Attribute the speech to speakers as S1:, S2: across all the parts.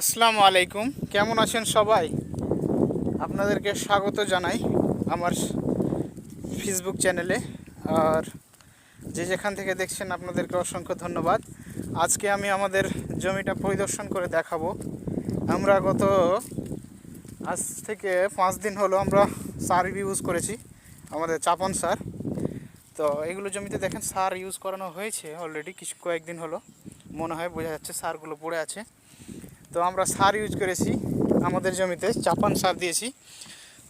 S1: আসসালামু আলাইকুম। কেমন আছেন সবাই? আপনাদেরকে স্বাগত জানাই আমার ফেসবুক চ্যানেলে। আর যে যেখান থেকে দেখছেন, আপনাদেরকে অসংখ্য ধন্যবাদ। আজকে আমি আমাদের জমিটা পরিদর্শন করে দেখাবো। আমরা গত, আজ থেকে পাঁচ দিন হলো আমরা সার ইউজ করেছি, আমাদের চাপন সার। তো এগুলো জমিতে দেখেন, সার ইউজ করানো হয়েছে অলরেডি কিছু কয়েকদিন হলো। মনে হয় বোঝা যাচ্ছে সারগুলো পড়ে আছে। তো আমরা সার ইউজ করেছি, আমাদের জমিতে চাপান সার দিয়েছি।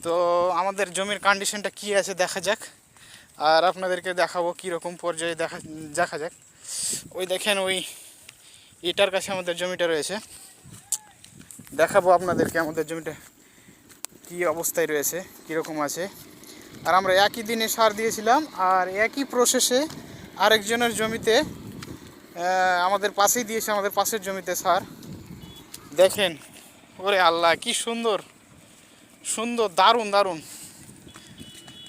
S1: তো আমাদের জমির কন্ডিশনটা কী আছে দেখা যাক। আর আপনাদেরকে দেখাবো কীরকম পর্যায়ে দেখা দেখা যাক। ওই দেখেন ওই এটার কাছে আমাদের জমিটা রয়েছে। দেখাবো আপনাদেরকে আমাদের জমিটা কী অবস্থায় রয়েছে, কীরকম আছে। আর আমরা একই দিনে সার দিয়েছিলাম, আর একই প্রসেসে আরেকজনের জমিতে আমাদের পাশেই দিয়েছে আমাদের পাশের জমিতে সার। দেখেন, ওরে আল্লাহ, কি সুন্দর সুন্দর, দারুণ দারুণ।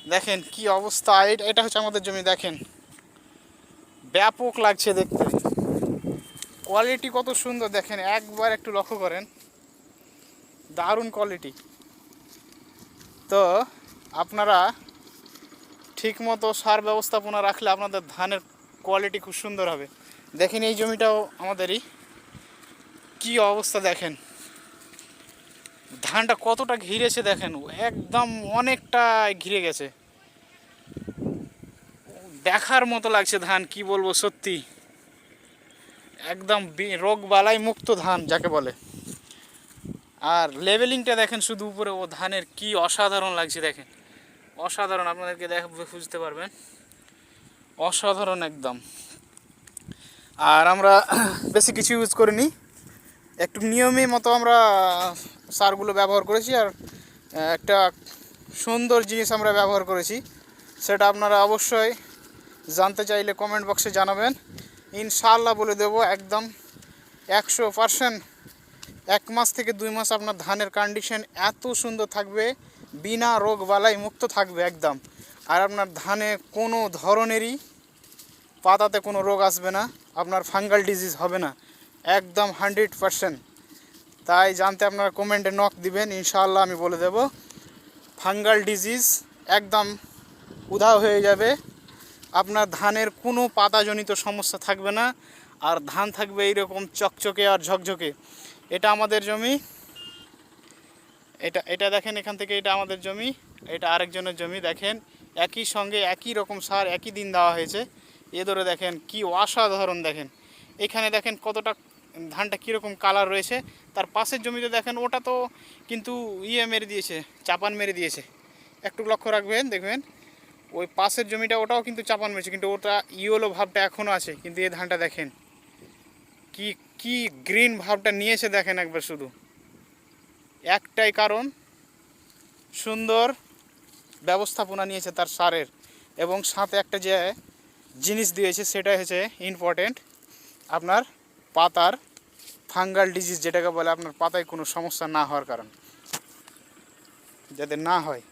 S1: দেখেন কি অবস্থা এটা- হচ্ছে আমাদের জমি, দেখেন। ব্যাপক লাগছে দেখতে। কোয়ালিটি কত সুন্দর, দেখেন, একবার একটু লক্ষ্য করেন। দারুণ কোয়ালিটি তো, আপনারা ঠিকমতো সার ব্যবস্থাপনা রাখলে আপনাদের ধানের কোয়ালিটি খুব সুন্দর হবে। দেখেন এই জমিটাও আমাদেরই। কি অবস্থা দেখেন? ধানটা কতটা ঘিরেছে দেখেন? একদম অনেকটা ঘিরে গেছে। দেখার মতো লাগছে ধান, কি বলব সত্যি। একদম রোগ বালাই মুক্ত ধান যাকে বলে। আর লেভেলিংটা দেখেন শুধু উপরে, ও ধানের কি অসাধারণ লাগছে দেখেন। অসাধারণ, আপনাদেরকে দেখ, বুঝতে পারবেন। অসাধারণ একদম। আর আমরা বেশি কিছু ইউজ করিনি। একটু নিয়মে মতো আমরা সারগুলো ব্যবহার করেছি আর একটা সুন্দর জিনিস আমরা ব্যবহার করেছি। সেটা আপনারা অবশ্যই জানতে চাইলে কমেন্ট বক্সে জানাবেন। ইনশাআল্লাহ বলে দেবো, একদম একশো পারসেন্ট এক মাস থেকে দুই মাস আপনার ধানের কন্ডিশন এত সুন্দর থাকবে, বিনা রোগ বালাই মুক্ত থাকবে একদম। আর আপনার ধানে কোনো ধরনেরই পাতাতে কোনো রোগ আসবে না, আপনার ফাঙ্গাল ডিজিজ হবে না। একদম হান্ড্রেড পারসেন্ট। তাই জানতে আপনারা কমেন্টে নক দিবেন, ইনশাআল্লাহ আমি বলে দেব। ফাঙ্গাল ডিজিজ একদম উধাও হয়ে যাবে। আপনার ধানের কোনো পাতাজনিত সমস্যা থাকবে না, আর ধান থাকবে এইরকম চকচকে আর ঝকঝকে। এটা আমাদের জমি। এটা এটা দেখেন এখান থেকে এটা আমাদের জমি, এটা আরেকজনের জমি দেখেন। একই সঙ্গে একই রকম সার, একই দিন দেওয়া হয়েছে। এ ধরে দেখেন কি অসাধারণ দেখেন। এখানে দেখেন কতটা ধানটা কীরকম কালার রয়েছে, তার পাশের জমিতে দেখেন ওটা তো কিন্তু ইয়ে মেরে দিয়েছে, চাপান মেরে দিয়েছে। একটু লক্ষ্য রাখবেন, দেখবেন, ওই পাশের জমিটা ওটাও কিন্তু চাপান মেরেছে, কিন্তু ওটা ইয়েলো ভাবটা এখনও আছে, কিন্তু এই ধানটা দেখেন, কি কি গ্রিন ভাবটা নিয়েছে দেখেন একবার শুধু। একটাই কারণ, সুন্দর ব্যবস্থাপনা নিয়েছে তার সারের, এবং সাথে একটা যে জিনিস দিয়েছে সেটা হচ্ছে ইম্পর্টেন্ট আপনার পাতার ফাঙ্গাল ডিজিজ যেটাকে বলে আপনার পাতায় কোনো সমস্যা না হওয়ার কারণ। যাতে না হয়।